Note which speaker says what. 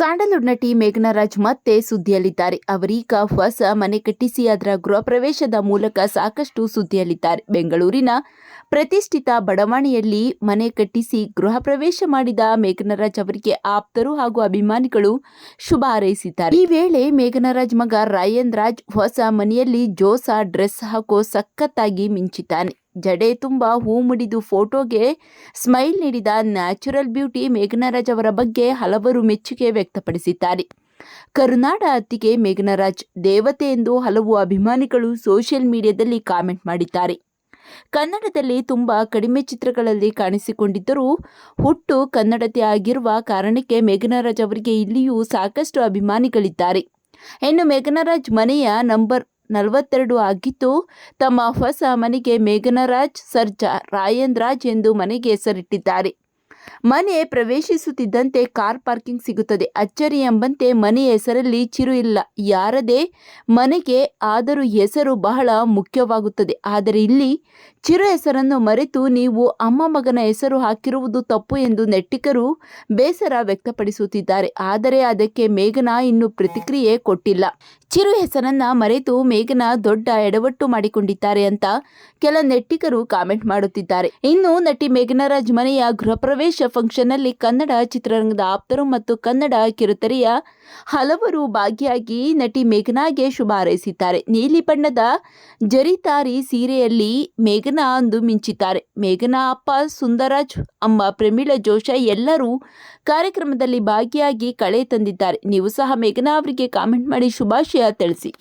Speaker 1: Sandalwood ನಟಿ ಮೇಘನರಾಜ್ ಮತ್ತೆ ಸುದ್ದಿಯಲ್ಲಿದ್ದಾರೆ. ಅವರೀಗ ಹೊಸ ಮನೆ ಕಟ್ಟಿಸಿ ಅದರ ಗೃಹ ಪ್ರವೇಶದ ಮೂಲಕ ಸಾಕಷ್ಟು ಸುದ್ದಿಯಲ್ಲಿದ್ದಾರೆ. ಬೆಂಗಳೂರಿನ ಪ್ರತಿಷ್ಠಿತ ಬಡಾವಣೆಯಲ್ಲಿ ಮನೆ ಕಟ್ಟಿಸಿ ಗೃಹ ಪ್ರವೇಶ ಮಾಡಿದ ಮೇಘನರಾಜ್ ಅವರಿಗೆ ಆಪ್ತರು ಹಾಗೂ ಅಭಿಮಾನಿಗಳು ಶುಭ ಹಾರೈಸಿದ್ದಾರೆ. ಈ ವೇಳೆ ಮೇಘನರಾಜ್ ಮಗ ರಾಯನ್ ರಾಜ್ ಹೊಸ ಮನೆಯಲ್ಲಿ ಜೋಸ ಡ್ರೆಸ್ ಹಾಕೋ ಸಖತ್ತಾಗಿ ಮಿಂಚಿದ್ದಾನೆ. ಜಡೆ ತುಂಬ ಹೂ ಮುಡಿದು ಫೋಟೋಗೆ ಸ್ಮೈಲ್ ನೀಡಿದ ನ್ಯಾಚುರಲ್ ಬ್ಯೂಟಿ ಮೇಘನರಾಜ್ ಅವರ ಬಗ್ಗೆ ಹಲವರು ಮೆಚ್ಚುಗೆ ವ್ಯಕ್ತಪಡಿಸಿದ್ದಾರೆ. ಕರುನಾಡ ಅತ್ತಿಗೆ ಮೇಘನರಾಜ್ ದೇವತೆ ಎಂದು ಹಲವು ಅಭಿಮಾನಿಗಳು ಸೋಷಿಯಲ್ ಮೀಡಿಯಾದಲ್ಲಿ ಕಾಮೆಂಟ್ ಮಾಡಿದ್ದಾರೆ. ಕನ್ನಡದಲ್ಲಿ ತುಂಬ ಕಡಿಮೆ ಚಿತ್ರಗಳಲ್ಲಿ ಕಾಣಿಸಿಕೊಂಡಿದ್ದರೂ ಹುಟ್ಟು ಕನ್ನಡತೆ ಆಗಿರುವ ಕಾರಣಕ್ಕೆ ಮೇಘನರಾಜ್ ಅವರಿಗೆ ಇಲ್ಲಿಯೂ ಸಾಕಷ್ಟು ಅಭಿಮಾನಿಗಳಿದ್ದಾರೆ. ಇನ್ನು ಮೇಘನರಾಜ್ ಮನೆಯ ನಂಬರ್ ನಲವತ್ತೆರಡು ಆಗಿದ್ದು ತಮ್ಮ ಹೊಸ ಮನೆಗೆ ಮೇಘನರಾಜ್ ಸರ್ಜಾ ರಾಯನ್ ರಾಜ್ ಎಂದು ಮನೆಗೆ ಹೆಸರಿಟ್ಟಿದ್ದಾರೆ. ಮನೆ ಪ್ರವೇಶಿಸುತ್ತಿದ್ದಂತೆ ಕಾರ್ ಪಾರ್ಕಿಂಗ್ ಸಿಗುತ್ತದೆ. ಅಚ್ಚರಿ ಎಂಬಂತೆ ಮನೆ ಹೆಸರಲ್ಲಿ ಚಿರು ಇಲ್ಲ. ಯಾರದೇ ಮನೆಗೆ ಆದರೂ ಹೆಸರು ಬಹಳ ಮುಖ್ಯವಾಗುತ್ತದೆ. ಆದರೆ ಇಲ್ಲಿ ಚಿರು ಹೆಸರನ್ನು ಮರೆತು ನೀವು ಅಮ್ಮ ಮಗನ ಹೆಸರು ಹಾಕಿರುವುದು ತಪ್ಪು ಎಂದು ನೆಟ್ಟಿಕರು ಬೇಸರ ವ್ಯಕ್ತಪಡಿಸುತ್ತಿದ್ದಾರೆ. ಆದರೆ ಅದಕ್ಕೆ ಮೇಘನಾ ಇನ್ನೂ ಪ್ರತಿಕ್ರಿಯೆ ಕೊಟ್ಟಿಲ್ಲ. ಚಿರು ಹೆಸರನ್ನ ಮರೆತು ಮೇಘನ ದೊಡ್ಡ ಎಡವಟ್ಟು ಮಾಡಿಕೊಂಡಿದ್ದಾರೆ ಅಂತ ಕೆಲ ನೆಟ್ಟಿಗರು ಕಾಮೆಂಟ್ ಮಾಡುತ್ತಿದ್ದಾರೆ. ಇನ್ನು ನಟಿ ಮೇಘನರಾಜ್ ಮನೆಯ ಗೃಹ ಪ್ರವೇಶ ಫಂಕ್ಷನ್ನಲ್ಲಿ ಕನ್ನಡ ಚಿತ್ರರಂಗದ ಆಪ್ತರು ಮತ್ತು ಕನ್ನಡ ಕಿರುತೆರೆಯ ಹಲವರು ಭಾಗಿಯಾಗಿ ನಟಿ ಮೇಘನಾಗೆ ಶುಭ ಹಾರೈಸಿದ್ದಾರೆ. ನೀಲಿ ಬಣ್ಣದ ಜರಿತಾರಿ ಸೀರೆಯಲ್ಲಿ ಮೇಘನಾ ಅಂದು ಮಿಂಚಿದ್ದಾರೆ. ಮೇಘನಾ, ಅಪ್ಪ ಸುಂದರಾಜ್ ಅಮ್ಮ ಪ್ರಮೀಳ, ಜೋಶ ಎಲ್ಲರೂ ಕಾರ್ಯಕ್ರಮದಲ್ಲಿ ಭಾಗಿಯಾಗಿ ಕಳೆ ತಂದಿದ್ದಾರೆ. ನೀವು ಸಹ ಮೇಘನಾ ಅವರಿಗೆ ಕಾಮೆಂಟ್ ಮಾಡಿ ಶುಭಾಶಯ ತಿಳಿಸಿ.